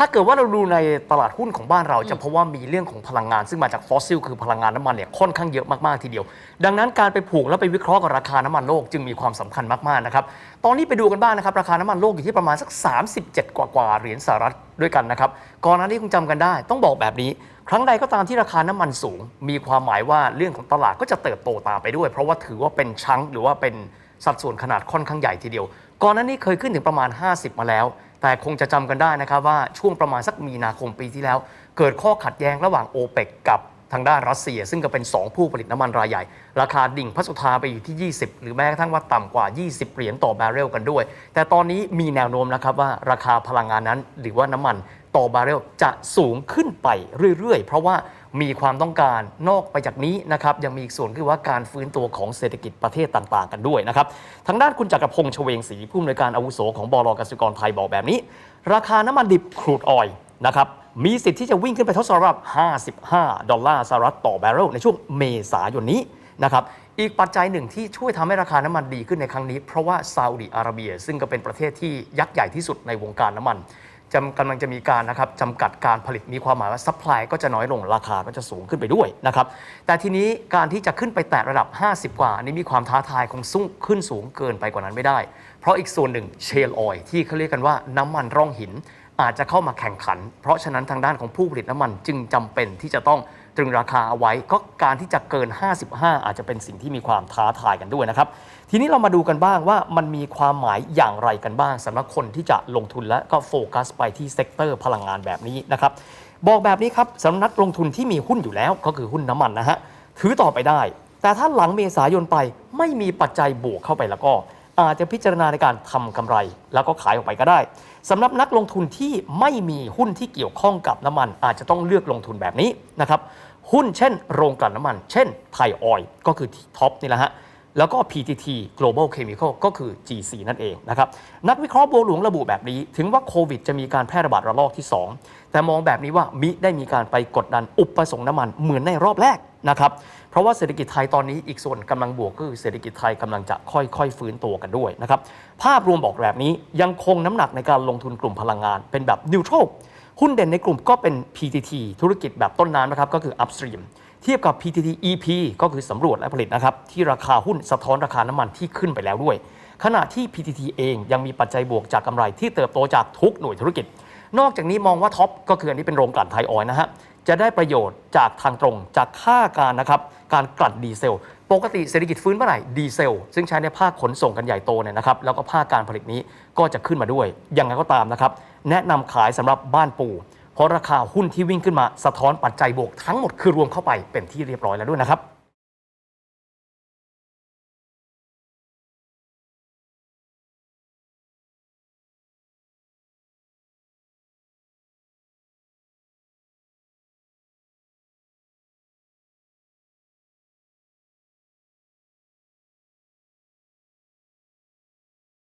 ถ้าเกิดว่าเราดูในตลาดหุ้นของบ้านเราจะพบว่ามีเรื่องของพลังงานซึ่งมาจากฟอสซิลคือพลังงานน้ำมันเนี่ยค่อนข้างเยอะมากๆทีเดียว ดังนั้นการไปผูกแล้วไปวิเคราะห์กับราคาน้ำมันโลกจึงมีความสำคัญมากๆนะครับตอนนี้ไปดูกันบ้างนะครับราคาน้ำมันโลกอยู่ที่ประมาณสัก 37 กว่ากว่าๆเหรียญสหรัฐด้วยกันนะครับก่อนหน้านี้คงจำกันได้ ต้องบอกแบบนี้ ครั้งใดก็ตามที่ราคาน้ำมันสูง มีความหมายว่าเรื่องของตลาดก็จะเติบโตตามไปด้วย เพราะว่าถือว่าเป็นชั้งหรือว่าเป็นสัดส่วนขนาดค่อนข้างใหญ่ทีเดียวก่อนหน้านี้เคยขึ้นถึงประมาณ 50 มาแล้ว แต่คงจะจำกันได้นะครับว่าช่วงประมาณสักมีนาคมปีที่แล้ว เกิดข้อขัดแย้งระหว่างโอเปกกับทางด้านรัสเซีย ซึ่งก็เป็น 2 ผู้ผลิตน้ำมันรายใหญ่ ราคาดิ่งพัสุธาไปอยู่ที่ 20 หรือแม้กระทั่งว่าต่ำกว่า 20 เหรียญต่อบาร์เรลกันด้วย แต่ตอนนี้มีแนวโน้มนะครับว่าราคาพลังงานนั้น หรือว่าน้ำมันต่อบาร์เรลจะสูงขึ้นไปเรื่อยๆ เพราะว่า มีความต้องการนอกไปจากนี้นะครับยังมีอีกส่วนคือว่าการฟื้นตัวของเศรษฐกิจประเทศต่างๆ กันด้วยนะครับทางด้านคุณจักรพงษ์ชเวงศรีผู้อำนวยการอาวุโสของบลกสิกรไทยบอกแบบนี้ ราคาน้ำมันดิบครูดออยนะครับมีสิทธิ์ที่จะวิ่งขึ้นไปทดสอบระดับ 55 ดอลลาร์สหรัฐต่อแบรเรลในช่วงเมษายนนี้นะครับอีกปัจจัยหนึ่งที่ช่วยทำให้ราคาน้ำมันดีขึ้นในครั้งนี้ เพราะว่าซาอุดิอาระเบีย ซึ่งก็เป็นประเทศที่ยักษ์ใหญ่ที่สุดในวงการน้ำมัน จำกำลังจะมีการนะครับจำกัดการผลิตมีความหมายว่าซัพพลายก็จะน้อยลงราคาก็จะสูงขึ้นไปด้วยนะครับแต่ทีนี้การที่จะขึ้นไปแตะระดับ 50 กว่าอันนี้มีความท้าทายคงสูงขึ้นสูงเกินไปกว่านั้นไม่ได้ เพราะอีกส่วนหนึ่งเชลออยที่เขาเรียกกันว่าน้ำมันร่องหิน อาจจะเข้ามาแข่งขัน เพราะฉะนั้นทางด้านของผู้ผลิตน้ำมันจึงจำเป็นที่จะต้อง ตรึงราคาเอาไว้ก็การที่จะเกิน 55 อาจจะเป็นสิ่งที่มีความท้าทายกันด้วยนะครับ ทีนี้เรามาดูกันบ้างว่ามันมีความหมายอย่างไรกันบ้างสำหรับคนที่จะลงทุนและก็โฟกัสไปที่เซกเตอร์พลังงานแบบนี้นะครับบอกแบบนี้ครับสำนักลงทุนที่มีหุ้นอยู่แล้วก็คือหุ้นน้ำมันนะฮะถือต่อไปได้ แต่ถ้าหลังเมษายนไปไม่มีปัจจัยบวกเข้าไปแล้วก็อาจจะพิจารณาในการทำกำไร แล้วก็ขายออกไปก็ได้สำหรับนักลงทุนที่ไม่มีหุ้นที่เกี่ยวข้องกับน้ำมัน อาจจะต้องเลือกลงทุนแบบนี้นะครับ หุ้นเช่นโรงกลั่นน้ำมัน เช่นไทยออยก็คือท็อปนี่แหละฮะแล้วก็ PTT Global Chemical ก็คือ GC นั่นเองนะครับ นักวิเคราะห์บัวหลวงระบุแบบนี้ ถึงว่าโควิดจะมีการแพร่ระบาดระลอกที่ 2 แต่มองแบบนี้ว่ามิได้มีการไปกดดันอุปสงค์น้ำมันเหมือนในรอบแรกนะครับ เพราะว่าเศรษฐกิจไทยตอนนี้อีกส่วนกำลังบวกก็คือเศรษฐกิจไทยกำลังจะค่อยๆ ฟื้นตัวกันด้วยนะครับ ภาพรวมบอกแบบนี้ยังคงน้ำหนักในการลงทุนกลุ่มพลังงานเป็นแบบนิวทรัล หุ้นเด่นในกลุ่มก็เป็น PTT ธุรกิจแบบต้นน้ำนะครับก็คือ upstream เทียบกับ PTT EP ก็คือสำรวจและผลิตนะครับที่ราคาหุ้นสะท้อนราคาน้ำมันที่ขึ้นไปแล้วด้วย ขณะที่ PTT เองยังมีปัจจัยบวกจากกำไรที่เติบโตจากทุกหน่วยธุรกิจ นอกจากนี้มองว่าท็อปก็คืออันนี้เป็นโรงกลั่นไทยออยนะฮะจะได้ประโยชน์จากทางตรงจากค่าการนะครับการกลั่นดีเซล ปกติเศรษฐกิจฟื้นเมื่อไหร่ดีเซล ซึ่งใช้ในภาคขนส่งกันใหญ่โตเนี่ยนะครับแล้วก็ภาคการผลิตนี้ก็จะขึ้นมาด้วยอย่างไรก็ตามนะครับ แนะนำขายสำหรับบ้านปูเพราะราคาหุ้นที่วิ่งขึ้นมาสะท้อนปัจจัยบวกทั้งหมดคือรวมเข้าไปเป็นที่เรียบร้อยแล้วด้วยนะครับ